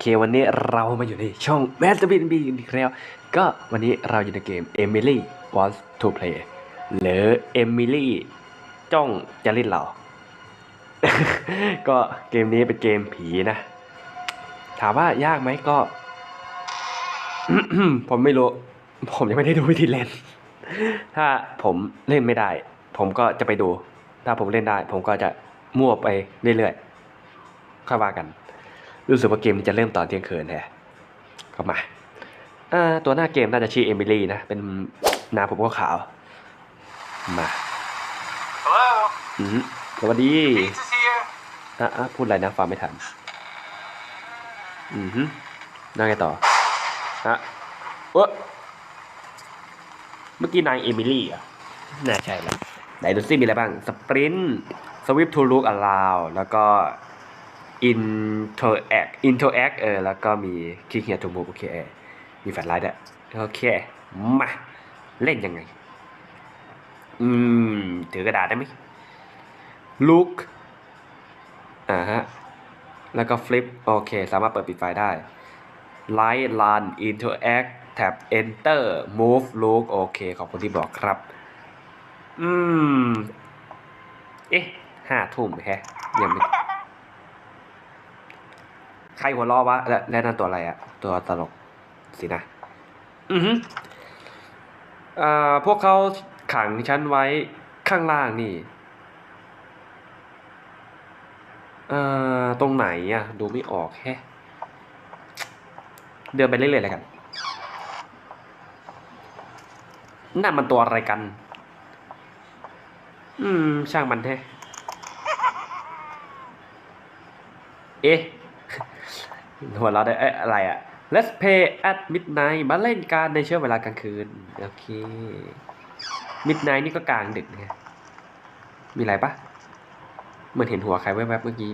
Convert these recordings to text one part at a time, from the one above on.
เควันนี้เรามาอยู่ในช่องแมสต์บินบีอีกแล้ว ก็วันนี้เราอยู่ในเกม Emily Wants to Play หรือ Emily จ้องจะเล่นเรา ก็เกมนี้เป็นเกมผีนะ ถามว่ายากไหมก็ ผมไม่รู้ ผมยังไม่ได้ดูวิธีเล่น ถ้าผมเล่นไม่ได้ ผมก็จะไปดู ถ้าผมเล่นได้ ผมก็จะมั่วไปเรื่อยๆค่อยว่ากัน รู้สึกว่าเกมนี้จะเริ่มตอนเที่ยงคืนแฮะก็มาอ่าตัวหน้าเกมน่าจะชื่อเอมิลี่นะ เป็นหนาผมก็ขาว มา Hello, อืมสวัสดี pizza's here. อะอะพูดอะไรนะฟังไม่ทัน อือฮึน่าไงต่อฮะเอะเมื่อกี้นายเอมิลี่เหรอะน่าใช่แล้วไหนดูซิมีอะไรบ้าง สปรินต์สวิปทูลูกอลาว แล้วก็ อินเทอร์แอคอินเทออคเออแล้วก็มีคิกเฮียทูมูโอเคมีแฟลชไลท์ด้วยโอเค มา เล่นยังไง อืม ถือกระดาษได้ไหมลูกอ่าฮะ แล้วก็ flip โอเค สามารถเปิดปิดไฟได้ light run interact tab enter move look โอเค ขอบคุณที่บอกครับ อืม เอ๊ะห้าทุ่มแฮะยังไม่ ใครหัวล้อวะและและนั่นตัวอะไรอะตัวตลกสินะ อือฮึอ่าพวกเขาขังฉันไว้ข้างล่างนี่เอ่อตรงไหนอะดูไม่ออกแฮะ เดินไปเรื่อยๆเลยกัน นั่นมันตัวอะไรกัน อืม ช่างมันแท้เอ๊ะ หัวเราะได้เอ๊ะอะไรอะ Let's play at midnight มาเล่นการในช่วงเวลากลางคืน โอเค midnight นี่ก็กลางดึกไงมีอะไรปะเหมือนเห็นหัวใครแวบๆเมื่อกี้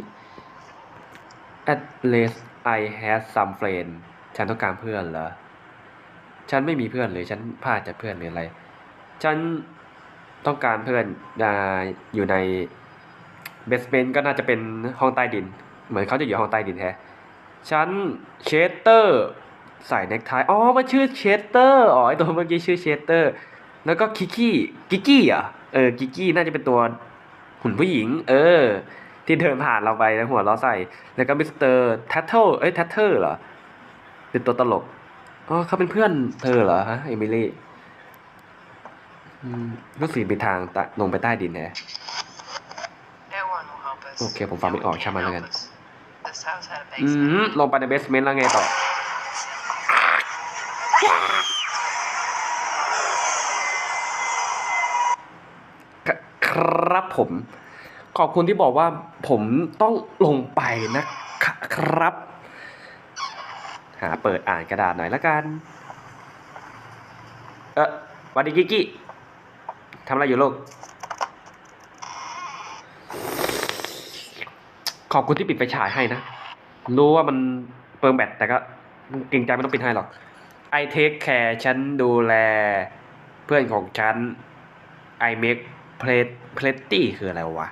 At least I had some friend ฉันต้องการเพื่อนเหรอ ฉันไม่มีเพื่อนเลยฉันพลาดจากเพื่อนหรืออะไร ฉันต้องการเพื่อนอ่าอยู่ในเบสเมนต์ก็น่าจะเป็นห้องใต้ดิน เหมือนเขาจะอยู่ห้องใต้ดินแท้ฉันเชสเตอร์ใส่เน็กไทอ๋อมันชื่อเชสเตอร์อ๋อไอตัวเมื่อกี้ชื่อเชสเตอร์ แล้วก็คิกกี้กิกกี้อะเออกิกกี้น่าจะเป็นตัวหุ่นผู้หญิง เออ ที่เดินผ่านเราไปแล้วหัวเราะใส่ แล้วก็มิสเตอร์แททเทิลเอ้ยแททเทอร์เหรอเป็นตัวตลกอ๋อเขาเป็นเพื่อนเธอเหรอฮะเอมิลี่อืมรู้สึกมีทางตะลงไปใต้ดินแฮะ No one will help us. Okay, ผมฟังไม่ออก You ช่างมันแล้วกัน อืมลงไปในเบสเมนต์แล้วไงต่อ ครับผม ขอบคุณที่บอกว่าผมต้องลงไปนะครับ หาเปิดอ่านกระดาษหน่อยละกัน เออวัสดีกิกกี้ทำอะไรอยู่ลูก ขอบคุณที่ปิดไฟฉายให้นะ รู้ว่ามันเปิงแบตแต่ก็เกรงใจไม่ต้องปิดให้หรอก I take care ฉันดูแล เพื่อนของฉัน I make plate plenty คืออะไรวะ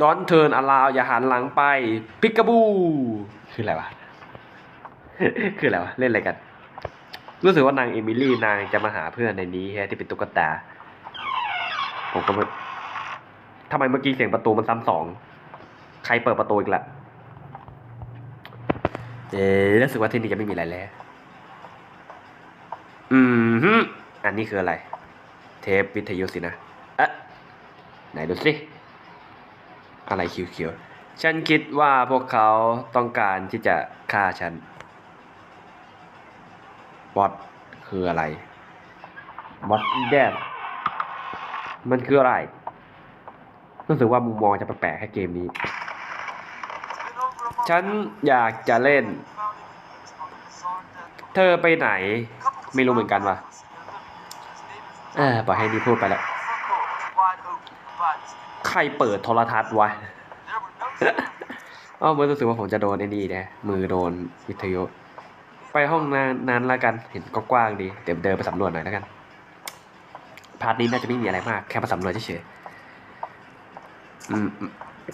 Don't turn around อย่าหันหลังไป Peekaboo คืออะไรวะ คืออะไรวะ เล่นอะไรกัน รู้สึกว่านางเอมิลี่นางจะมาหาเพื่อนในนี้แฮะที่เป็นตุ๊กตา ผมก็ไม่ ทำไมเมื่อกี้เสียงประตูมันซ้ำสอง ใครเปิดประตูอีกละเอ๊ะรู้สึกว่าที่นี่จะไม่มีอะไรแล้ว อืมฮึอันนี้คืออะไร เทปวิทยุสินะอะไหนดูสิ อะไรเขียวๆ ฉันคิดว่าพวกเขาต้องการที่จะฆ่าฉันบอทคืออะไรบอทแดดมันคืออะไร รู้สึกว่ามุมมองจะแปลกๆให้เกมนี้ ฉันอยากจะเล่น เธอไปไหน ไม่รู้เหมือนกันว่ะเออปล่อยให้นี่พูดไปแล้วใครเปิดโทรทัศน์วะอ้าวมันรู้สึกว่าผมจะโดนไอ้นี่นะ มือโดนวิทยุ ไปห้องนั้นนั้นแล้วกัน เห็นก็กว้างดี เดี๋ยวเดินไปสำรวจหน่อยแล้วกัน พาร์ทนี้น่าจะไม่มีอะไรมาก แค่มาสำรวจเฉยๆ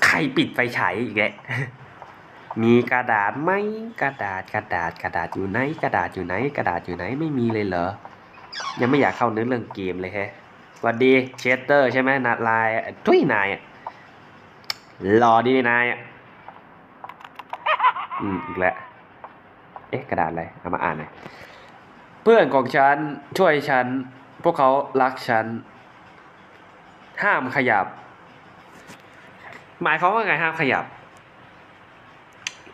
ใครปิดไฟฉายอีกแหละมีกระดาษไหมกระดาษกระดาษกระดาษอยู่ไหน กระดาษอยู่ไหน กระดาษอยู่ไหนไม่มีเลยเหรอ ยังไม่อยากเข้าเนื้อเรื่องเกมเลยแฮะสวัสดีเชสเตอร์ใช่ไหมนาลายทุยนายรอดีนายอะอืมอีกแล้วเอ๊ะกระดาษอะไรเอามาอ่านหน่อยเพื่อนของฉันช่วยฉัน พวกเขารักฉัน ห้ามขยับ หมายควาว่าไงห้ามขยับ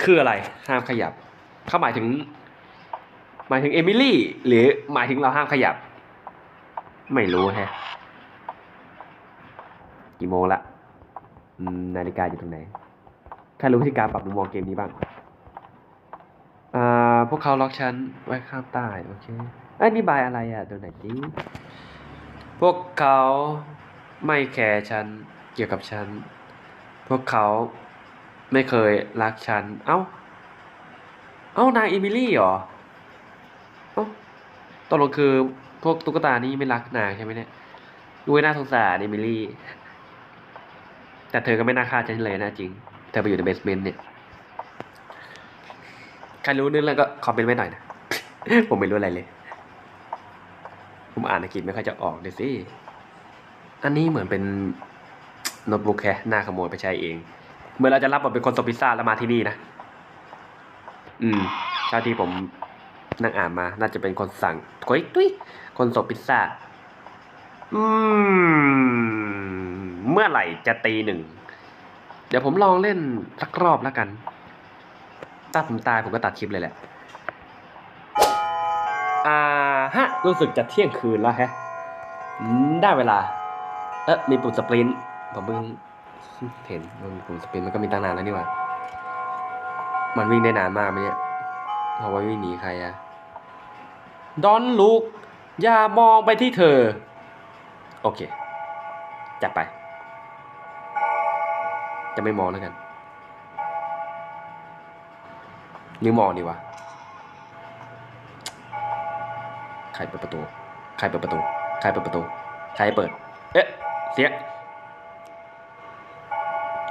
คืออะไรห้ามขยับ เขาหมายถึง หมายถึงเอมิลี่ หรือหมายถึงเราห้ามขยับ ไม่รู้แฮะ กี่โมงละนาฬิกาอยู่ตรงไหนใครรู้วิธีการปรับมุมมองเกมนี้บ้างอ่าพวกเขาล็อกฉันไว้ข้างใต้โอเคอ้ยนี่บายอะไรอะดูไหนดิพวกเขาไม่แคร์ฉันเกี่ยวกับฉัน พวกเขาไม่เคยรักฉัน เอ้า เอ้านางเอมิลี่เหรอ เอ้าตกลงคือพวกตุ๊กตานี่ไม่รักนางใช่ไหมเนี่ยดูน่าสงสารเอมิลี่ แต่เธอก็ไม่น่าฆ่าฉันเลยนะจริง เธอไปอยู่ในเบสเมนต์เนี่ย ใครรู้เรื่องแล้วก็คอมเมนต์ไว้หน่อยนะ ผมไม่รู้อะไรเลย ผมอ่านอังกฤษไม่ค่อยจะออกเลยสิ อันนี้เหมือนเป็น โน้ตบุ๊กแค่หน้าขโมยไปใช้เอง เมื่อเราจะรับบทเป็นคนส่งพิซซ่าแล้วมาที่นี่นะ อืมเท่าที่ผมนั่งอ่านมา น่าจะเป็นคนสั่งกุ้ยตุ้ยคนส่งพิซซ่า อืม เมื่อไหร่จะตีหนึ่ง เดี๋ยวผมลองเล่นสักรอบแล้วกัน ถ้าผมตายผมก็ตัดคลิปเลยแหละ อ่าฮะ รู้สึกจะเที่ยงคืนแล้วแฮะ ได้เวลา เอ๊ะมีปุ่มสปรินต์ ผมเพิ่งเห็นมันมีปุ่มสปินมันก็มีตั้งนานแล้วนี่หว่า มันวิ่งได้นานมากไหมเนี่ยเอาไว้วิ่งหนีใครอะดอนลุก อย่ามองไปที่เธอ โอเค จัดไป จะไม่มองแล้วกันหรือมองดีวะ ใครเปิดประตู ใครเปิดประตู ใครเปิดประตู ใครเปิด เอ๊ะ เสียง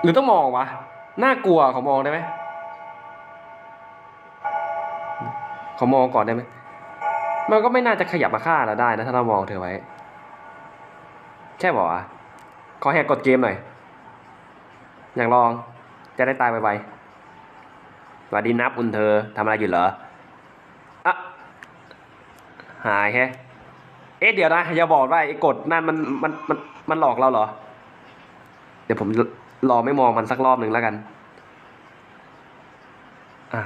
หรือต้องมองวะน่ากลัวขามองได้ไหมขามองก่อนได้ไหมมันก็ไม่น่าจะขยับมาฆ่าเราได้นะถ้าเรามองเธอไว้ ใช่ป่าวะขอแหกกดเกมหน่อย อยากลองจะได้ตายไวๆสวัสดีนับอุนเธอทำอะไรอยู่เหรออะหายแฮะเอ๊ะเดี๋ยวนะอย่าบอกว่าไอ้กดนั่นมันมันมันมันหลอกเราเหรอ เดี๋ยวผม รอไม่มองมันสักรอบหนึ่งแล้วกัน อ่า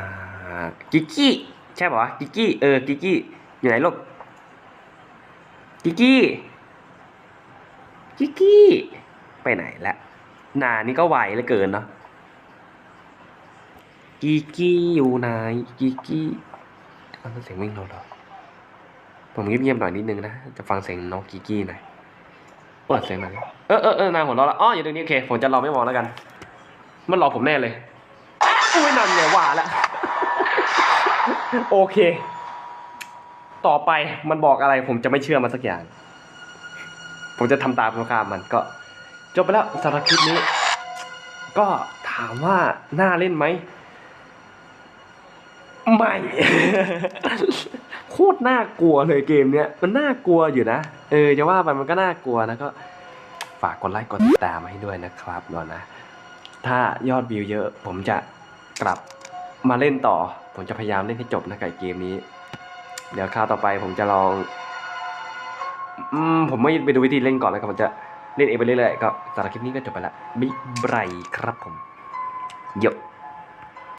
กิกกี้ ใช่ป่ะกิกกี้ เออ กิกกี้ อยู่ไหนลูก กิกกี้ กิกกี้ ไปไหนละนานนี่ก็ไหวเหลือเกินเนาะ กิกกี้อยู่ไหน กิกกี้ฟังเสียงวิ่งเราเหรอผมเงียบๆหน่อยนิดนึงนะ จะฟังเสียงน้องกิกกี้หน่อย เปิดเสียงหน่อยเออเออเออนางหัวเราะละอ๋ออยู่ตรงนี้โอเคผมจะรอไม่มองแล้วกัน มันหลอผมแน่เลยอุ้ยนั่นไงว่าแล้วโอเค ต่อไปมันบอกอะไร ผมจะไม่เชื่อมันสักอย่าง ผมจะทำตามคำมันก็ จบไปแล้วสำหรับคลิปนี้ ก็ถามว่าน่าเล่นไหมไม่ โคตรน่ากลัวเลยเกมเนี้ยมันน่ากลัวอยู่นะ เออจะว่าไปมันก็น่ากลัวนะก็ ฝากกดไลค์กดติดตามให้ด้วยนะครับก่อนนะ ถ้ายอดวิวเยอะ ผมจะกลับมาเล่นต่อ ผมจะพยายามเล่นให้จบนะไกับเกมนี้ เดี๋ยวคราวต่อไปผมจะลองอืมผมไม่ไปดูวิธีเล่นก่อนแล้วก็ผมจะเล่นเองไปเรื่อยๆก็สำหรับคลิปนี้ก็จบไปละบิ๊กไบรครับผมเยอะ